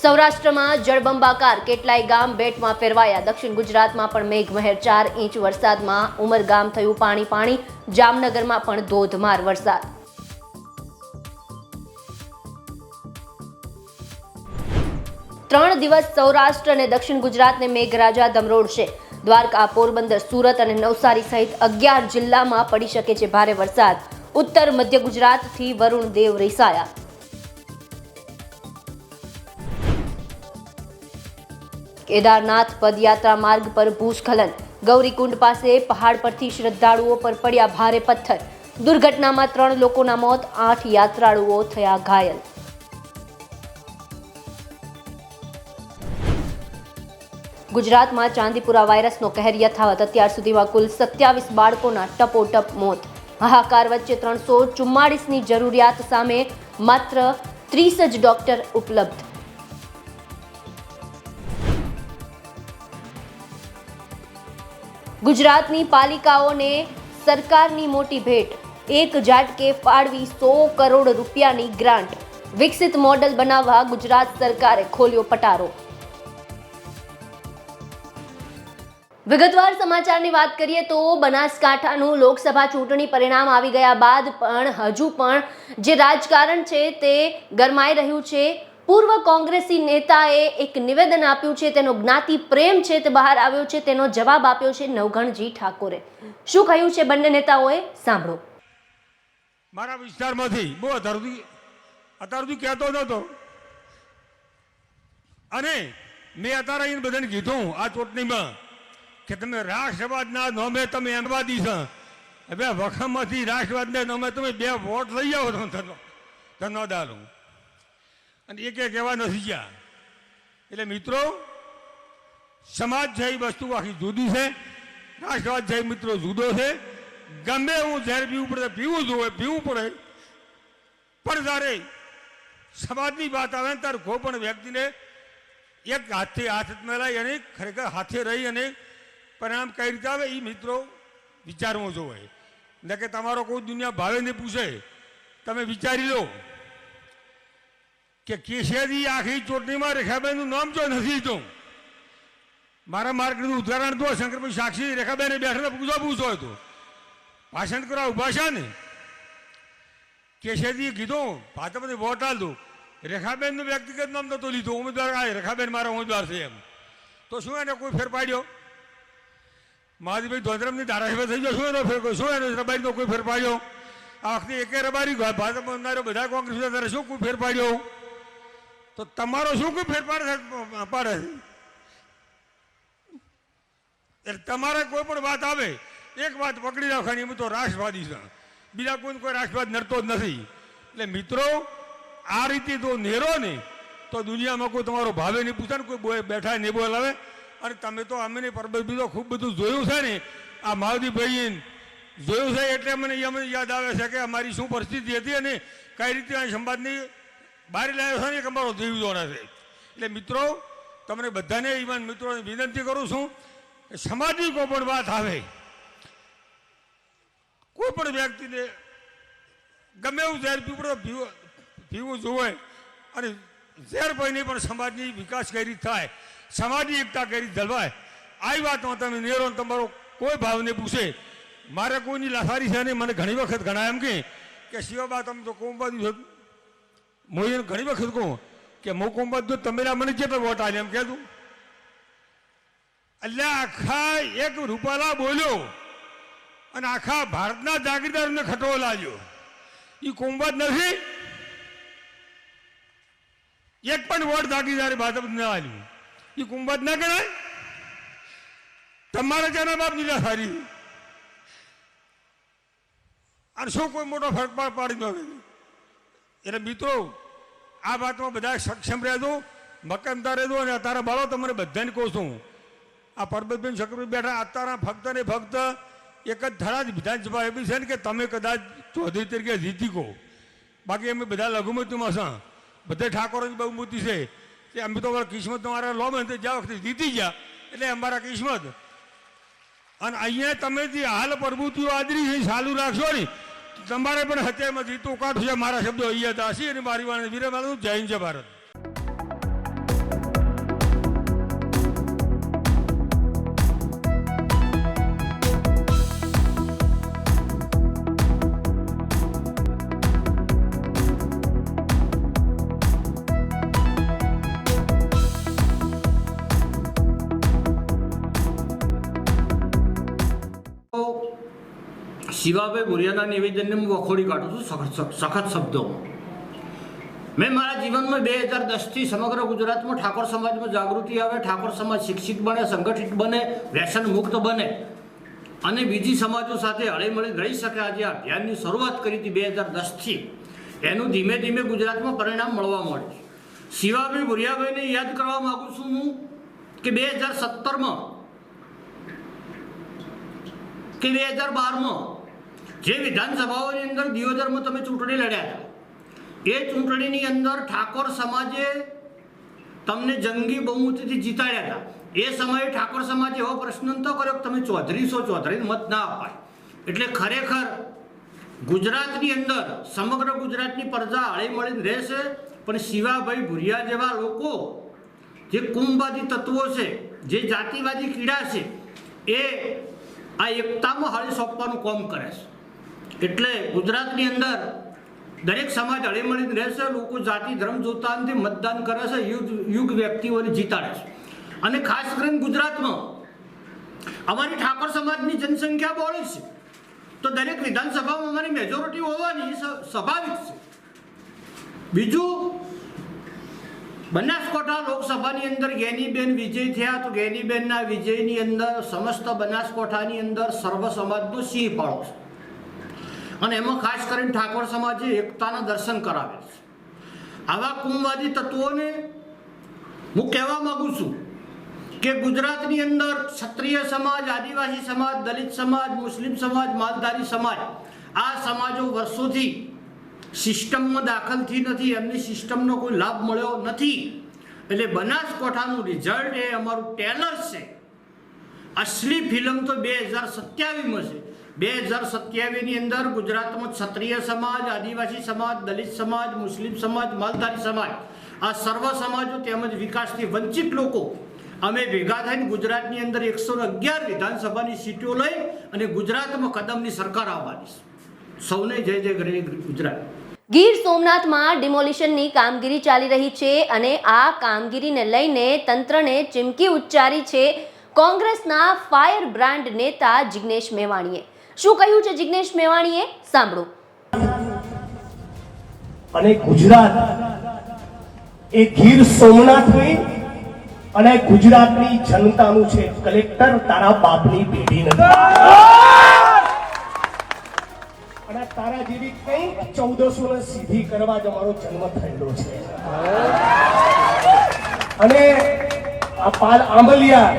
સૌરાષ્ટ્રમાં જળબંબાકાર કેટલાય ગામ બેટમાં ફેરવાયા. દક્ષિણ ગુજરાતમાં પણ મેઘમહેર ચાર ઇંચ વરસાદમાં ઉમરગામ થયું પાણી પાણી. જામનગરમાં પણ ધોધમાર વરસાદ. ત્રણ દિવસ સૌરાષ્ટ્ર અને દક્ષિણ ગુજરાતને મેઘરાજા ધમરોડશે દ્વારકા, પોરબંદર, સુરત અને નવસારી સહિત અગિયાર જિલ્લામાં પડી શકે છે ભારે વરસાદ. ઉત્તર મધ્ય ગુજરાતથી વરુણ દેવ રીસાયા. કેદારનાથ પદયાત્રા માર્ગ પર ભૂસ્ખલન. ગૌરીકુંડ પાસે પહાડ પરથી શ્રદ્ધાળુઓ પર પડ્યા ભારે પથ્થર. દુર્ઘટનામાં ત્રણ લોકોના મોત, આઠ યાત્રાળુઓ થયા ઘાયલ. ગુજરાતમાં ચાંદીપુરા વાયરસનો કહેર યથાવત. અત્યાર સુધીમાં કુલ સત્યાવીસ બાળકોના ટપોટપ મોત. હાહાકાર વચ્ચે ત્રણસો ચુમ્માળીસની જરૂરિયાત સામે માત્ર ત્રીસ જ ડોક્ટર ઉપલબ્ધ. ગુજરાતની પાલિકાઓને સરકારની મોટી ભેટ. એક ઝાટકે ફાળવી સો કરોડ રૂપિયાની ગ્રાન્ટ. વિકસિત મોડલ બનાવવા ગુજરાત સરકારે ખોલ્યો પટારો. વિગતવાર સમાચારની વાત કરીએ તો બનાસકાંઠાનું લોકસભા ચૂંટણી પરિણામ આવી ગયા બાદ પણ હજુ પણ જે રાજકારણ છે તે ગરમાઈ રહ્યું છે. પૂર્વ કોંગ્રેસી નેતાએ એક નિવેદન આપ્યું છે, તેનો જ્ઞાતિ પ્રેમ છે તે બહાર આવ્યો છે, તેનો જવાબ આપ્યો છે નવઘણજી ઠાકોરે. શું કહ્યું છે બંને નેતાઓએ? સાંભળો. મારા વિસ્તારમાંથી બહુ અત્યાર સુધી કહેતો નહોતો. અને મેં અત્યારે આવીને બધાને કીધું આ ચૂંટણીમાં કે તમે રાષ્ટ્રવાદના નોમે તમે એમવાદી છો. હવે વખમમાંથી રાષ્ટ્રવાદના નોમે તમે બે વોટ લઈ આવો તો ધનો ધનો દાલું અને એક એક એવા નથી ગયા. એટલે મિત્રો, સમાજ છે વસ્તુ આખી જુદી છે, રાષ્ટ્રવાદ છે મિત્રો જુદો છે. ગમે હું ઝેર પીવું પડે પીવું જોઈએ પીવું પડે. પણ જ્યારે સમાજની વાત આવે ને, ત્યારે કોઈ પણ વ્યક્તિને એક હાથથી હાથ મેળાઈ અને ખરેખર હાથે રહી અને પરિણામ કઈ રીતે આવે એ મિત્રો વિચારવું જોઈએ. ન કે તમારો કોઈ દુનિયા ભાવે ને પૂછે, તમે વિચારી લો. કે કેસેરી આખી ચૂંટણીમાં રેખાબેનનું નામ જો નથી તો. મારા માર્ગનું ઉદાહરણ તો શંકરભાઈ સાક્ષી રેખાબેને બેઠા પૂછો પૂછો હતો ભાષણ કરવા ઊભા છે ને? કેસેરીએ કીધું, ભાજપને વોટ આલતું રેખાબેનનું વ્યક્તિગત નામ નહોતું લીધું, ઉમેદવાર આ રેખાબેન મારા ઉમેદવાર છે એમ. તો શું એને કોઈ ફેર પાડ્યો? મહાદેવભાઈ ધોધરમની ધારાસભ્ય થઈ ગયો શું એનો ફેર શું એનો રબારીનો કોઈ ફેર પાડ્યો? આ વખતે એકે રબારી, ભાજપ બધા કોંગ્રેસ શું કોઈ ફેર પાડ્યો? તો તમારો શું કોઈ ફેરફાર પાડે એટલે તમારે કોઈ પણ વાત આવે, એક વાત પકડી રાખવાની હું તો રાષ્ટ્રવાદી છું. બીજા કોઈ કોઈ રાષ્ટ્રવાદ નડતો જ નથી. એટલે મિત્રો, આ રીતે તો નેરો ને, તો દુનિયામાં કોઈ તમારો ભાવે નહીં પૂછે ને, કોઈ બેઠા નહીં બોલાવે અને તમે તો અમને પરબત બીજો ખૂબ બધું જોયું છે ને, આ મહાદેવભાઈ જોયું છે એટલે મને અમને યાદ આવે છે કે અમારી શું પરિસ્થિતિ હતી અને કઈ રીતે આ સમાજની બહાર લાવ્યો છે ને, એક અમારો જીવ નથી એટલે મિત્રો, તમને બધાને ઈવન મિત્રોને વિનંતી કરું છું, કે સમાજની કોઈ પણ વાત આવે, કોઈ પણ વ્યક્તિને ગમે એવું ઝેર પીવડો પીવું જોવે, અને ઝેર પહીને પણ સમાજની વિકાસ કઈ રીતે થાય, સમાજની એકતા કઈ રીતે જળવાય આવી વાતમાં તમે નેરો તમારો કોઈ ભાવને પૂછે, મારે કોઈની લાસારી છે નહીં, મને ઘણી વખત ઘણા એમ કે શિવબા, તમે તો કોમ છો. એને ઘણી વખત કહું કે હું કોમબાદ તમે મને કેટલા વોટ આવે એમ કહેતું. એટલે આખા એક રૂપાલા બોલ્યો અને આખા ભારતના જાગીરદારને ખટો લાગ્યો. એ કુંભત નથી. એક પણ વોટ જાગીરદારે ભાજપ ન આવ્યું એ કુંભત ના ગણાય? તમારે જેના બાપ નીલા સારી અને શું કોઈ મોટો ફરક પાડી ન એટલે મિત્રો, આ વાતમાં બધા સક્ષમ રહેજો મક્કમતા રહેજો અને અત્યારે બાળો તમને બધાને કહું છું. આ પરબતબેન શકરભાઈ બેઠા અત્યારના ફક્ત ને ફક્ત એક જ થરાદ વિધાનસભા એવી છે ને કે તમે કદાચ ચૌધરી તરીકે જીતી કહો બાકી અમે બધા લઘુમતીમાં છે. બધે ઠાકોરની બહુમતી છે. કે અમે તો કિસ્મત તમારા લો ને તે જ્યાં વખતે જીતી ગયા, એટલે અમારા કિસ્મત. અને અહીંયા તમે જે હાલ પ્રભુતિઓ આદરી છે ચાલુ રાખશો ને તમારે પણ હત્યામાં જીતું કાઢું છે. મારા શબ્દો અહીંયા દાસી અને મારી વાણી વિરમ જય હિન્દ, જય ભારત. શિવાભાઈ બોરિયાના નિવેદનને હું વખોડી કાઢું છું, સખત શબ્દોમાં મેં મારા જીવનમાં બે હજાર દસથી સમગ્ર ગુજરાતમાં ઠાકોર સમાજમાં જાગૃતિ આવે, ઠાકોર સમાજ શિક્ષિત બને, સંગઠિત બને, વ્યસન મુક્ત બને અને બીજી સમાજો સાથે હળીમળી રહી શકે આજે અભિયાનની શરૂઆત કરી હતી બે હજાર દસથી. એનું ધીમે ધીમે ગુજરાતમાં પરિણામ મળવા મળ્યું છે. શિવાભાઈ ભુરિયાભાઈને યાદ કરવા માગું છું હું કે બે હજાર સત્તરમાં, કે બે હજાર બારમાં જે વિધાનસભાઓની અંદર દિયોદરમાં તમે ચૂંટણી લડ્યા હતા એ ચૂંટણીની અંદર ઠાકોર સમાજે તમને જંગી બહુમતીથી જીતાડ્યા હતા. એ સમયે ઠાકોર સમાજે એવો પ્રશ્ન નતો કર્યો કે તમે ચોધરીસો ચોધરીને મત ના અપાય. એટલે ખરેખર ગુજરાતની અંદર, સમગ્ર ગુજરાતની પ્રજા હળી મળીને રહેશે, પણ શિવાભાઈ ભુરિયા જેવા લોકો જે કુંભવાદી તત્વો છે, જે જાતિવાદી કીડા છે, એ આ એકતામાં હળી સોંપવાનું કામ કરે છે. એટલે ગુજરાતની અંદર દરેક સમાજ હળીમળીને રહેશે, લોકો જાતિ, ધર્મ જોતા નથી મતદાન કરે છે યુગ યુગ વ્યક્તિઓને જીતાડે છે. અને ખાસ કરીને ગુજરાતમાં અમારી ઠાકોર સમાજની જનસંખ્યા બહોળી છે. તો દરેક વિધાનસભામાં અમારી મેજોરિટી હોવાની સ્વાભાવિક છે બીજું, બનાસકોઠા લોકસભાની અંદર ગેનીબેન વિજય થયા તો ગેનીબેનના વિજયની અંદર સમસ્ત બનાસકોઠાની અંદર સર્વ સમાજનો સિંહ ફાળો છે. અને એમાં ખાસ કરીને ઠાકોર સમાજે એકતાના દર્શન કરાવે છે. આવા કુંભવાદી તત્વોને હું કહેવા માગું છું કે ગુજરાતની અંદર ક્ષત્રિય સમાજ, આદિવાસી સમાજ, દલિત સમાજ, મુસ્લિમ સમાજ, માલધારી સમાજ આ સમાજો વર્ષોથી સિસ્ટમમાં દાખલ થઈ નથી, એમની સિસ્ટમનો કોઈ લાભ મળ્યો નથી. એટલે બનાસકોઠાનું રિઝલ્ટ એ અમારું ટેલર છે. અસલી ફિલ્મ તો બે હજાર સત્યાવીસમાં છે. બે હજાર સત્યાવીસની અંદર ગુજરાતમાં ક્ષત્રિય સમાજ, આદિવાસી સમાજ, દલિત સમાજ, મુસ્લિમ સમાજ, માલધારી સમાજ આ સર્વ સમાજો તેમજ વિકાસથી વંચિત લોકો અમે ભેગા થઈને ગુજરાતની અંદર એકસો અગિયાર વિધાનસભાની સીટો લઈ અને ગુજરાતમાં કદમની સરકાર આવવાની સૌને જય જય ગરવી ગુજરાત. ગીર સોમનાથમાં ડિમોલિશનની કામગીરી ચાલી રહી છે અને આ કામગીરીને લઈને તંત્રને ચીમકી ઉચ્ચારી છે કોંગ્રેસના ફાયર બ્રાન્ડ નેતા જિગ્નેશ મેવાણીએ. શું કહ્યું છે જિગ્નેશ મેવાણીએ? સાંભળો. અને ગુજરાત એ ગીર સોમનાથ હોય અને ગુજરાતની જનતાનું છે. કલેક્ટર તારા બાપની પેઢી નથી. અને તારા જેવી કંઈક ચૌદસો ને સીધી કરવા જ અમારો જન્મ થયેલો છે. અને આ પાલ આંબલિયા,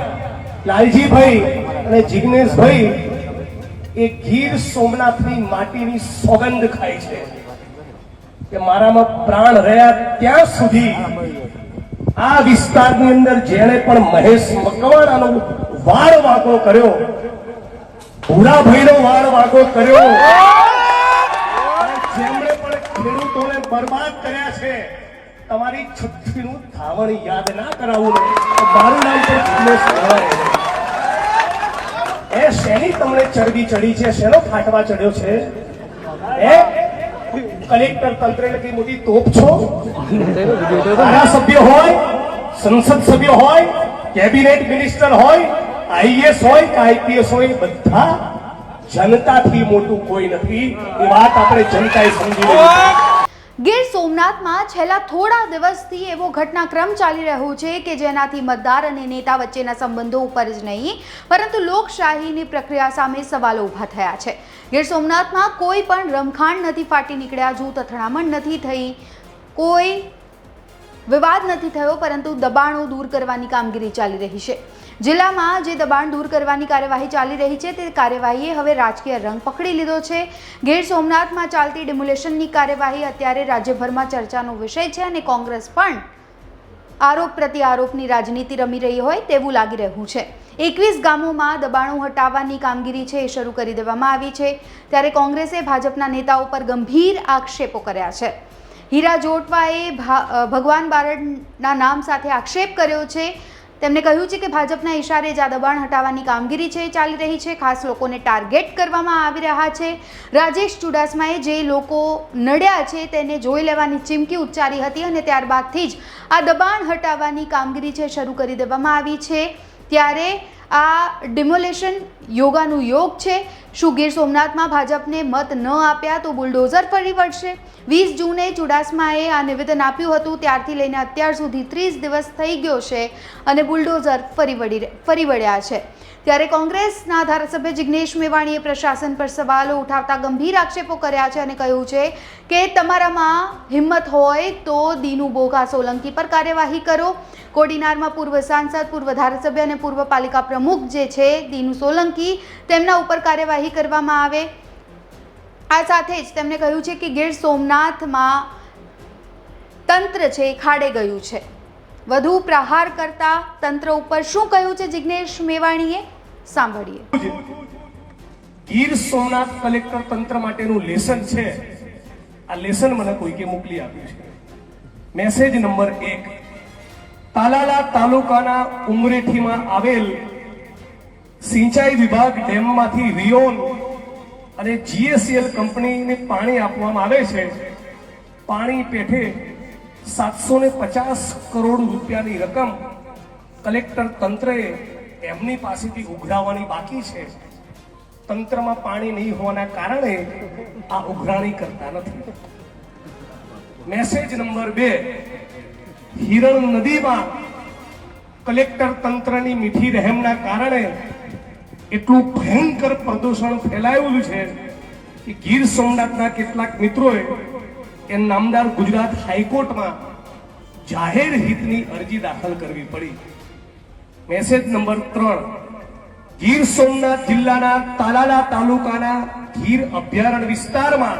લાલજીભાઈ અને જિગ્નેશભાઈ એ ગીર સોમનાથની માટીની સોગંદ ખાય છે. કે મારામાં પ્રાણ રહ્યા ત્યાં સુધી આ વિસ્તારની અંદર જેણે પણ મહેશ મકવાણાનો વાળ વાંકો કર્યો, ભૂરાભાઈનો વાળ વાંકો કર્યો, જેમણે પણ ખેડૂતોને બરબાદ કર્યા છે, તમારી છઠ્ઠીનું ધાવણ યાદ ના કરાવું ને મારું નામ પણ એ શેની તમને ચરબી ચડી છે? શેનો ફાટવા ચડ્યો છે? એ કલેક્ટર તંત્ર કઈ મોટી તોપ છો? ધારાસભ્ય હોય, સંસદ સભ્ય હોય, કેબિનેટ મિનિસ્ટર હોય, આઈએસ હોય કે આઈપીએસ હોય બધા જનતાથી મોટું કોઈ નથી. એ વાત આપણે જનતાએ સમજી. ગીર સોમનાથમાં છેલ્લા થોડા દિવસથી એવો ઘટનાક્રમ ચાલી રહ્યો છે કે જેનાથી મતદાર અને નેતા વચ્ચેના સંબંધો ઉપર જ નહીં, પરંતુ લોકશાહીની પ્રક્રિયા સામે સવાલો ઊભા થયા છે. ગીર સોમનાથમાં કોઈ પણ રમખાણ નથી ફાટી નીકળ્યા, જૂથ અથડામણ નથી થઈ, કોઈ વિવાદ નથી થયો, પરંતુ દબાણો દૂર કરવાની કામગીરી ચાલી રહી છે. જિલ્લામાં જે દબાણ દૂર કરવાની કાર્યવાહી ચાલી રહી છે, તે કાર્યવાહીએ હવે રાજકીય રંગ પકડી લીધો છે. ગીર સોમનાથમાં ચાલતી ડિમોલેશનની કાર્યવાહી અત્યારે રાજ્યભરમાં ચર્ચાનો વિષય છે અને કોંગ્રેસ પણ આરોપ પ્રતિ આરોપની રાજનીતિ રમી રહી હોય તેવું લાગી રહ્યું છે. એકવીસ ગામોમાં દબાણો હટાવવાની કામગીરી છે એ શરૂ કરી દેવામાં આવી છે. ત્યારે કોંગ્રેસે ભાજપના નેતાઓ પર ગંભીર આક્ષેપો કર્યા છે. હીરા જોટવાએ ભગવાન બારડના નામ સાથે આક્ષેપ કર્યો છે. તેમણે કહ્યું છે કે ભાજપના ઇશારે જ આ દબાણ હટાવવાની કામગીરી છે, ચાલી રહી છે, ખાસ લોકોને ટાર્ગેટ કરવામાં આવી રહ્યા છે. રાજેશ ચુડાસમાએ જે લોકો નડ્યા છે તેને જોઈ લેવાની ચીમકી ઉચ્ચારી હતી અને ત્યારબાદથી જ આ દબાણ હટાવવાની કામગીરી છે શરૂ કરી દેવામાં આવી છે. ત્યારે આ ડિમોલેશન યોગાનું યોગ છે. શું ગીર સોમનાથમાં ભાજપને મત ન આપ્યા તો બુલડોઝર ફરી વળશે? વીસ જૂને ચુડાસમાએ આ નિવેદન આપ્યું હતું, ત્યારથી લઈને અત્યાર સુધી ત્રીસ દિવસ થઈ ગયો છે અને બુલડોઝર ફરી વળી ફરી વળ્યા છે. ત્યારે કોંગ્રેસના ધારાસભ્ય જિગ્નેશ મેવાણીએ પ્રશાસન પર સવાલો ઉઠાવતા ગંભીર આક્ષેપો કર્યા છે અને કહ્યું છે કે તમારામાં હિંમત હોય તો દીનુ બોઘા સોલંકી પર કાર્યવાહી કરો. કોડીનારમાં પૂર્વ સાંસદ, પૂર્વ ધારાસભ્ય અને પૂર્વ પાલિકા પ્રમુખ જે છે, દીનુ સોલંકી તેમના ઉપર કાર્યવાહી કરવામાં આવે. આ સાથે જ તેમણે કહ્યું છે કે ગીર સોમનાથમાં તંત્ર છે ખાડે ગયું છે. વધુ પ્રહાર કરતા તંત્ર ઉપર શું કહ્યું છે જિગ્નેશ મેવાણીએ? સાંભળીએ. ગીર સોમનાથ કલેક્ટર તંત્ર માટેનું લેસન છે. આ લેસન મને કોઈકે મોકલી આપ્યું છે. મેસેજ નંબર એક. તાલાલા તાલુકાના ઉમરેઠીમાં આવેલ સિંચાઈ વિભાગ ડેમમાંથી રિયોન અને જીએસસીએલ કંપનીને પાણી આપવામાં આવે છે. પાણી પેઠે સાતસો ને પચાસ કરોડ રૂપિયાની રકમ કલેક્ટર તંત્રએ એમની પાસેથી ઉઘરાવવાની બાકી છે. તંત્રમાં પાણી નહીં હોવાના કારણે આ ઉઘરાણી કરતા નથી. મેસેજ નંબર બે. હિરણ નદીમાં કલેક્ટર તંત્રની મીઠી રહેમના કારણે એટલું ભયંકર પ્રદૂષણ ફેલાયેલું છે કે ગીર સોમનાથના કેટલાક મિત્રોએ એ નામદાર ગુજરાત હાઈકોર્ટમાં જાહેર હિતની અરજી દાખલ કરવી પડી. મેસેજ નંબર ત્રણ ગીર સોમનાથ જિલ્લાના તાલાલા તાલુકાના ગીર અભયારણ્ય વિસ્તારમાં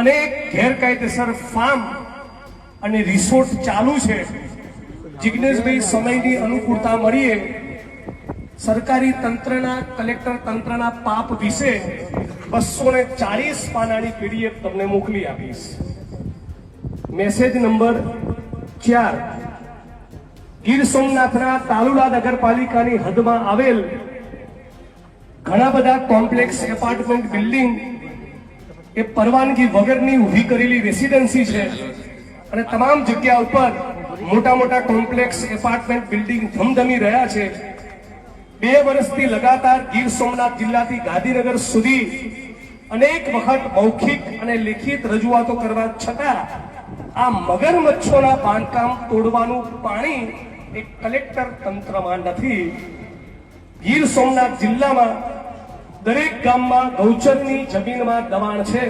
અનેક ગેરકાયદેસર ફાર્મ અને રિસોર્ટ ચાલુ છે. જિજ્ઞેશભાઈ સમયની અનુકૂળતા મળીએ સરકારી તંત્રના, કલેક્ટર તંત્રના પાપ વિશે બસો ને ચાલીસ પાનાની પીડીએફ તમને મોકલી આપીશ. મેસેજ નંબર ચાર. ગીર સોમનાથના તાલુલા નગરપાલિકાની હદમાં આવેલ ઘણા બધા કોમ્પ્લેક્સ એપાર્ટમેન્ટ બિલ્ડિંગ એ પરવાનગી વગરની ઊભી કરેલી રેસિડેન્સી છે. અને તમામ જગ્યા ઉપર મોટા મોટા કોમ્પ્લેક્સ એપાર્ટમેન્ટ બિલ્ડિંગ ધમધમી રહ્યા છે. બે વર્ષથી લગાતાર ગીર સોમનાથ જિલ્લાથી ગાંધીનગર સુધી અનેક વખત મૌખિક અને લેખિત રજૂઆતો કરવા છતાં આ મગરમચ્છોના બાંધકામ તોડવાનું પાણી એ કલેક્ટર તંત્રમાં નથી. ગીર સોમનાથ જિલ્લામાં દરેક ગામમાં ગૌચરની જમીનમાં દબાણ છે.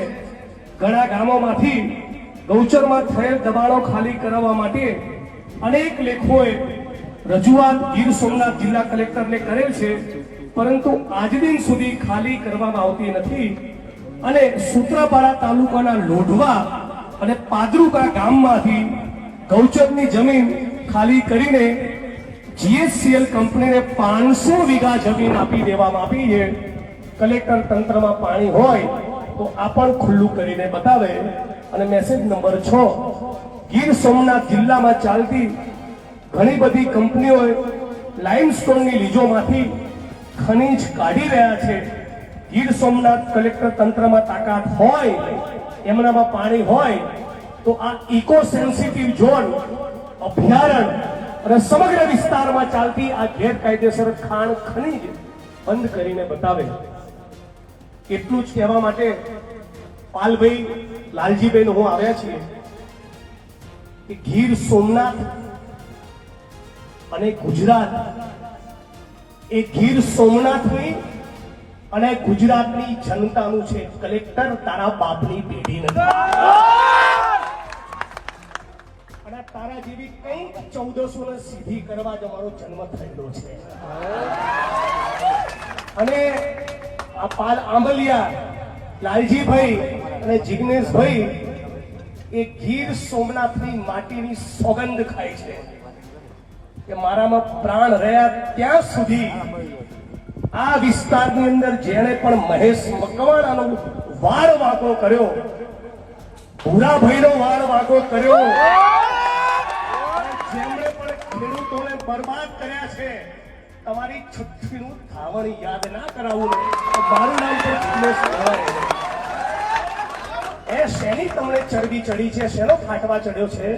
ઘણા ગામોમાંથી ગૌચરમાં થયેલ દબાણો ખાલી કરાવવા માટે અનેક લેખોએ રજૂઆત ગીર સોમનાથ જિલ્લા કલેક્ટરને કરેલ છે. પરંતુ આજ દિન સુધી ખાલી કરવામાં આવતી નથી. અને સૂત્રાપાડા તાલુકાના લોઢવા અને પાદરુકા ગામમાંથી ગૌચરની જમીન ખાલી કરીને જીએસસીએલ કંપનીને પાંચસો વીઘા જમીન આપી દેવામાં આપીએ કલેક્ટર તંત્રમાં પાણી હોય તો આ પણ ખુલ્લું કરીને બતાવે. અને મેસેજ નંબર છ, ગીર સોમનાથ જિલ્લામાં ચાલતી ઘણી બધી કંપનીઓએ લાઇમસ્ટોનની લીજોમાંથી ખનીજ કાઢી રહ્યા છે. ગીર સોમનાથ કલેક્ટર તંત્રમાં તાકાત હોય, એમનામાં પાણી હોય, તો આ ઇકો સેન્સિટિવ ઝોન અભયારણ્ય અને સમગ્ર વિસ્તારમાં ચાલતી આ ગેરકાયદેસર ખાણ ખનીજ બંધ કરીને બતાવે. એટલું જ કહેવા માટે પાલભાઈ લાલજીબેન હું આવ્યા છીએ કે ગીર સોમનાથ અને ગુજરાત એ ગીર સોમનાથની અને ગુજરાતની જનતાનું છે. કલેક્ટર તારા બાપની પેઢી નથી. તારા જેવી કંઈક ચૌદસો ને સીધી કરવા જ અમારો જન્મ થયેલો છે. અને આ પાલ આંબલિયા, લાલજીભાઈ અને જિગ્નેશભાઈ એ ગીર સોમનાથની માટીની સોગંદ ખાય છે. કે મારામાં પ્રાણ રહ્યા ત્યાં સુધી આ વિસ્તારની અંદર જેણે પણ મહેશ મકવાણાનો વાળ વાંકો કર્યો, ભૂરાભાઈનો વાળ વાંકો કર્યો ખેડૂતોને બરબાદ કર્યા છે. તમારી છઠ્ઠીનું ધાવણ યાદ ના કરાવું ને મારું નામ તો એ શેની તમને ચરબી ચડી છે? શેનો ફાટવા ચડ્યો છે?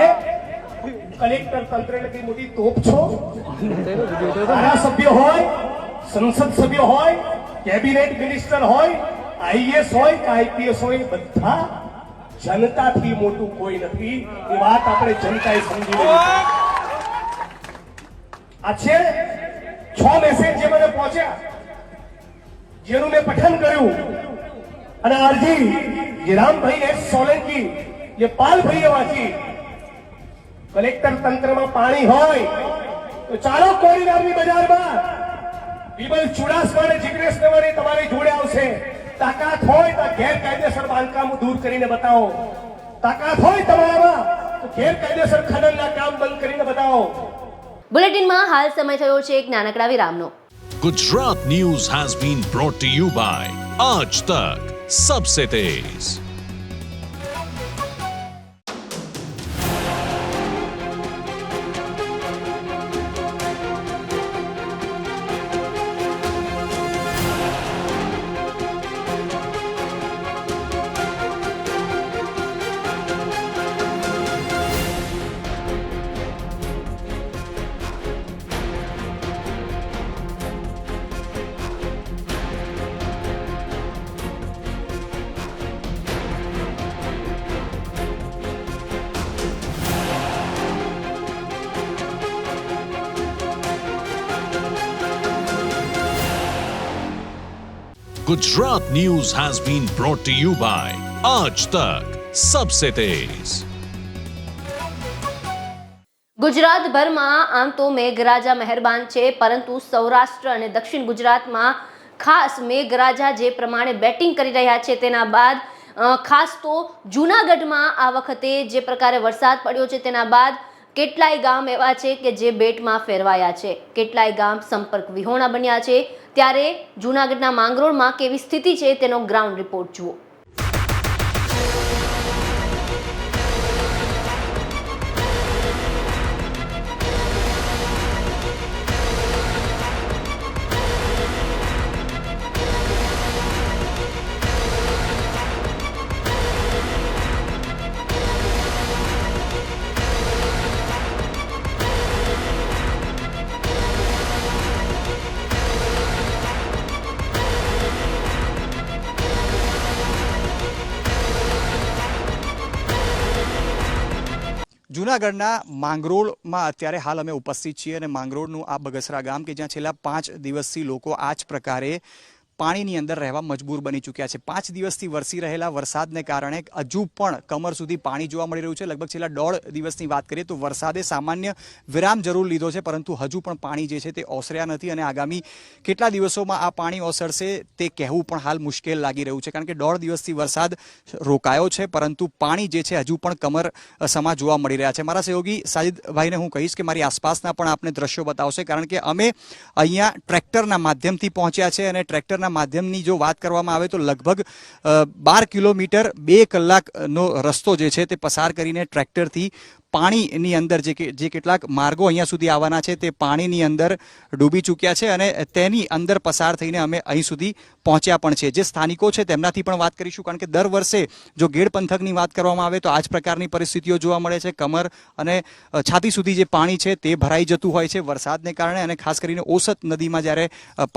એ કલેક્ટર તંત્ર એટલે મોટી તોપ છો? ધારાસભ્ય હોય, સંસદ સભ્ય હોય, કેબિનેટ મિનિસ્ટર હોય, આઈએસ હોય કે આઈપીએસ હોય, બધા જનતાથી મોટું કોઈ નથી. એ વાત આપણે જનતાએ સમજી આ છે છ મેસેજ જે મને પહોંચ્યા, જેનું મેં પઠન કર્યું. અને અરજી જે રામભાઈ એસ સોલંકી, જે પાલભાઈએ વાંચી. કલેક્ટર તંત્રમાં પાણી હોય, તો ચાલો કોરીનારની બજારમાં. વિમલ ચુડાસમા અને જિગ્નેશ મેવાણી તમારી જોડે આવશે. તાકાત હોય તો ગેરકાયદેસર બાંધકામ દૂર કરીને બતાવો. તાકાત હોય તમારામાં તો ગેરકાયદેસર ખનનના કામ બંધ કરીને બતાવો. બુલેટિનમાં હાલ સમય થયો છે એક નાનકડા વિરામનો. Gujarat news has been brought to you by Aaj Tak Sabse Tez. Gujarat news has been brought to you by Aaj Tak Sabse Tez. ગુજરાતભરમાં આમ તો મેઘરાજા મહેરબાન છે, પરંતુ સૌરાષ્ટ્ર અને દક્ષિણ ગુજરાતમાં ખાસ મેઘરાજા જે પ્રમાણે બેટિંગ કરી રહ્યા છે તેના બાદ ખાસ તો જૂનાગઢમાં આ વખતે જે પ્રકારે વરસાદ પડ્યો છે તેના બાદ કેટલાય ગામ એવા છે કે જે બેટમાં ફેરવાયા છે. કેટલાય ગામ સંપર્ક વિહોણા બન્યા છે. ત્યારે જૂનાગઢના માંગરોળમાં કેવી સ્થિતિ છે તેનો ગ્રાઉન્ડ રિપોર્ટ જુઓ. જૂનાગઢના માંગરોળમાં અત્યારે હાલ અમે ઉપસ્થિત છીએ અને માંગરોળનું આ બગસરા ગામ કે જ્યાં છેલ્લા પાંચ દિવસથી લોકો આ જ પ્રકારે પાણીની અંદર રહેવા મજબૂર બની ચૂક્યા છે. પાંચ દિવસથી વરસી રહેલા વરસાદને કારણે હજુ પણ કમર સુધી પાણી જોવા મળી રહ્યું છે. લગભગ છેલ્લા દોઢ દિવસની વાત કરીએ તો વરસાદે સામાન્ય વિરામ જરૂર લીધો છે, પરંતુ હજુ પણ પાણી જે છે તે ઓસર્યા નથી અને આગામી કેટલા દિવસોમાં આ પાણી ઓસરશે તે કહેવું પણ હાલ મુશ્કેલ લાગી રહ્યું છે. કારણ કે દોઢ દિવસથી વરસાદ રોકાયો છે, પરંતુ પાણી જે છે હજુ પણ કમર સમા જોવા મળી રહ્યા છે. મારા સહયોગી સાજિદભાઈને હું કહીશ કે મારી આસપાસના પણ આપને દ્રશ્યો બતાવશે, કારણ કે અમે અહીંયા ટ્રેક્ટરના માધ્યમથી પહોંચ્યા છે અને ટ્રેક્ટરના માધ્યમની જો વાત કરવામાં આવે તો લગભગ બાર કિલોમીટર બે કલાકનો રસ્તો જે છે તે પસાર કરીને ટ્રેક્ટરથી પાણીની અંદર જે જે કેટલાક માર્ગો અહીંયા સુધી આવવાના છે, તે પાણીની અંદર ડૂબી ચૂક્યા છે અને તેની અંદર પસાર થઈને અમે અહીં સુધી પહોંચ્યા પણ છે. જે સ્થાનિકો છે તેમનાથી પણ વાત કરીશું, કારણ કે દર વર્ષે જો ગેડ પંથકની વાત કરવામાં આવે તો આ જ પ્રકારની પરિસ્થિતિઓ જોવા મળે છે. કમર અને છાતી સુધી જે પાણી છે તે ભરાઈ જતું હોય છે વરસાદને કારણે અને ખાસ કરીને ઓસત નદીમાં જ્યારે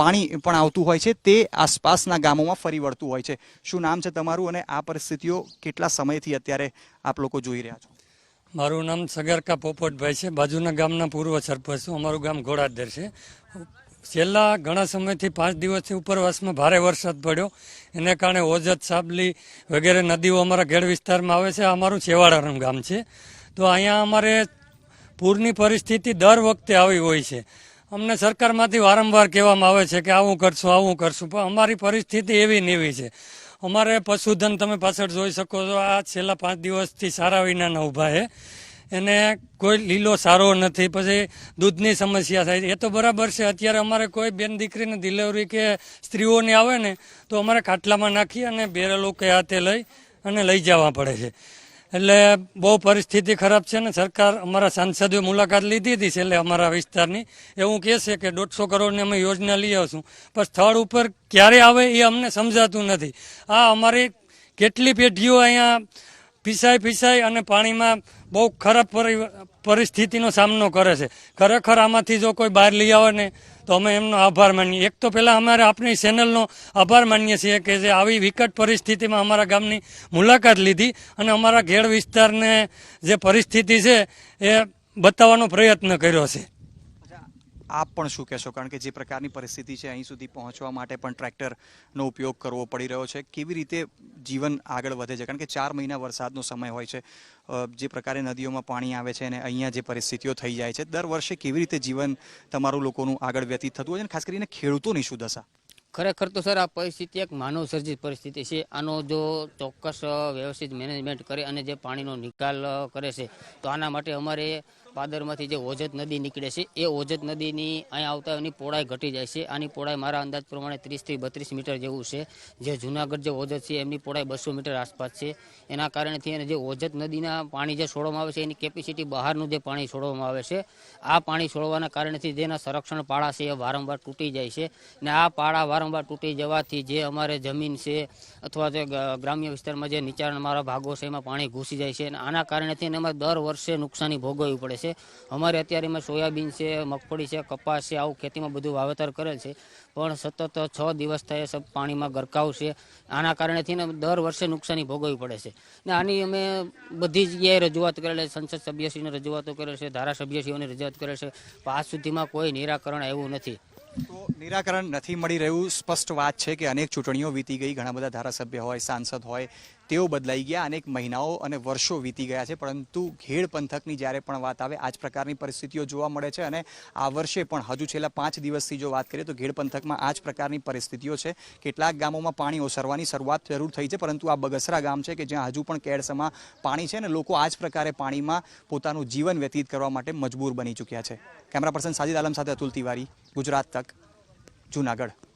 પાણી પણ આવતું હોય છે તે આસપાસના ગામોમાં ફરી વળતું હોય છે. શું નામ છે તમારું અને આ પરિસ્થિતિઓ કેટલા સમયથી અત્યારે આપ લોકો જોઈ રહ્યા છો? મારું નામ સગરકા પોપટભાઈ છે. બાજુના ગામના પૂર્વ સરપંચ છું. અમારું ગામ ઘોડાદર છે. છેલ્લા ઘણા સમયથી પાંચ દિવસથી ઉપરવાસમાં ભારે વરસાદ પડ્યો. એને કારણે ઓજત, સાબલી વગેરે નદીઓ અમારા ઘેડ વિસ્તારમાં આવે છે. અમારું છેવાડાનું ગામ છે. તો અહીંયા અમારે પૂરની પરિસ્થિતિ દર વખતે આવી હોય છે. અમને સરકારમાંથી વારંવાર કહેવામાં આવે છે કે આવું કરશું આવું કરશું. પણ અમારી પરિસ્થિતિ એવી ને એવી છે. અમારે પશુધન તમે પાછળ જોઈ શકો છો, આ છેલ્લા પાંચ દિવસથી સારા વિનાના ઊભા છે. એને કોઈ લીલો સારો નથી. પછી દૂધની સમસ્યા થાય છે. એ તો બરાબર છે. અત્યારે અમારે કોઈ બેન દીકરીને ડિલિવરી કે સ્ત્રીઓની આવે ને, તો અમારે ખાટલામાં નાખી અને બેરેલો કે હાથે લઈ અને લઈ જવા પડે છે. એટલે બહુ પરિસ્થિતિ ખરાબ છે ને સરકાર અમારા સાંસદોએ મુલાકાત લીધી હતી છેલ્લે અમારા વિસ્તારની. એવું કહે છે કે દોઢસો કરોડની અમે યોજના લઈ આવશું. પણ સ્થળ ઉપર ક્યારે આવે એ અમને સમજાતું નથી. આ અમારી કેટલી પેઢીઓ અહીંયા પીસાઈ પીસાઈ અને પાણીમાં બહુ ખરાબ પરી- પરિસ્થિતિનો સામનો કરે છે. ખરેખર આમાંથી જો કોઈ બહાર લઈ આવે ને તો અમે એમનો આભાર માનીએ. એક તો પહેલાં અમારે આપણી ચેનલનો આભાર માનીએ છીએ કે જે આવી વિકટ પરિસ્થિતિમાં અમારા ગામની મુલાકાત લીધી અને અમારા ઘેડ વિસ્તારને જે પરિસ્થિતિ છે એ બતાવવાનો પ્રયત્ન કર્યો છે. આપ પણ શું કહેશો? કારણ કે જે પ્રકારની પરિસ્થિતિ છે, અહીં સુધી પહોંચવા માટે પણ ટ્રેક્ટરનો ઉપયોગ કરવો પડી રહ્યો છે. કેવી રીતે જીવન આગળ વધે છે? કારણ કે ચાર મહિના વરસાદનો સમય હોય છે. જે પ્રકારે નદીઓમાં પાણી આવે છે અને અહીંયા જે પરિસ્થિતિઓ થઈ જાય છે, દર વર્ષે કેવી રીતે જીવન તમારું લોકોનું આગળ વ્યતીત થતું હોય છે? ખાસ કરીને ખેડૂતોની શું દશા? ખરેખર તો સર આ પરિસ્થિતિ એક માનવ સર્જિત પરિસ્થિતિ છે. આનો જો ચોક્કસ વ્યવસ્થિત મેનેજમેન્ટ કરે અને જે પાણીનો નિકાલ કરે છે, તો આના માટે અમારે પાદરમાંથી જે ઓજત નદી નીકળે છે, એ ઓજત નદીની અહીંયા આવતા એની પહોળાઈ ઘટી જાય છે. આની પહોળાઈ મારા અંદાજ પ્રમાણે ત્રીસથી બત્રીસ મીટર જેવું છે. જે જુનાગઢ જે ઓજત છે, એમની પહોળાઈ બસો મીટર આસપાસ છે. એના કારણેથી એને જે ઓજત નદીના પાણી જે છોડવામાં આવે છે, એની કેપેસિટી બહારનું જે પાણી છોડવામાં આવે છે, આ પાણી છોડવાના કારણેથી જેના સંરક્ષણ પાળા છે, એ વારંવાર તૂટી જાય છે. ને આ પાળા વારંવાર તૂટી જવાથી જે અમારે જમીન છે, અથવા જે ગ્રામ્ય વિસ્તારમાં જે નીચાણવાળા ભાગો છે, એમાં પાણી ઘૂસી જાય છે. અને આના કારણેથી એને અમારે દર વર્ષે નુકસાની ભોગવવી પડે છે. અમારે અત્યારે એમાં સોયાબીન છે, મગફળી છે, કપાસ છે, આવું ખેતીમાં બધું વાવેતર કરેલ છે. પણ સતત છ દિવસ થયા સબ પાણીમાં ગરકાવ છે. આના કારણેથી ને દર વર્ષે નુકસાની ભોગવવી પડે છે. ને આની અમે બધી જગ્યાએ રજૂઆત કરેલ છે, સંસદ સભ્યશ્રીને રજૂઆતો કરેલ છે, ધારાસભ્યશ્રીઓને રજૂઆત કરેલ છે. પણ આજ સુધીમાં કોઈ નિરાકરણ આવ્યું નથી. તો નિરાકરણ નથી મળી રહ્યું. સ્પષ્ટ વાત છે કે અનેક ચૂંટણીઓ વીતી ગઈ. ઘણા બધા ધારાસભ્ય હોય, સાંસદ હોય તેઓ બદલાઈ ગયા, અનેક મહિનાઓ અને વર્ષો વીતી ગયા છે, પરંતુ ઘેડ પંથકની જ્યારે પણ વાત આવે આ જ પ્રકારની પરિસ્થિતિઓ જોવા મળે છે અને આ વર્ષે પણ હજુ છેલ્લા પાંચ દિવસથી જો વાત કરીએ તો ઘેડ પંથકમાં આ જ પ્રકારની પરિસ્થિતિઓ છે. કેટલાક ગામોમાં પાણી ઓસરવાની શરૂઆત જરૂર થઈ છે, પરંતુ આ બગસરા ગામ છે કે જ્યાં હજુ પણ કેળસમાં પાણી છે અને લોકો આ જ પ્રકારે પાણીમાં પોતાનું જીવન વ્યતીત કરવા માટે મજબૂર બની ચૂક્યા છે. કેમેરા પર્સન સાજિદ આલમ સાથે અતુલ તિવારી, ગુજરાત તક, જુનાગઢ.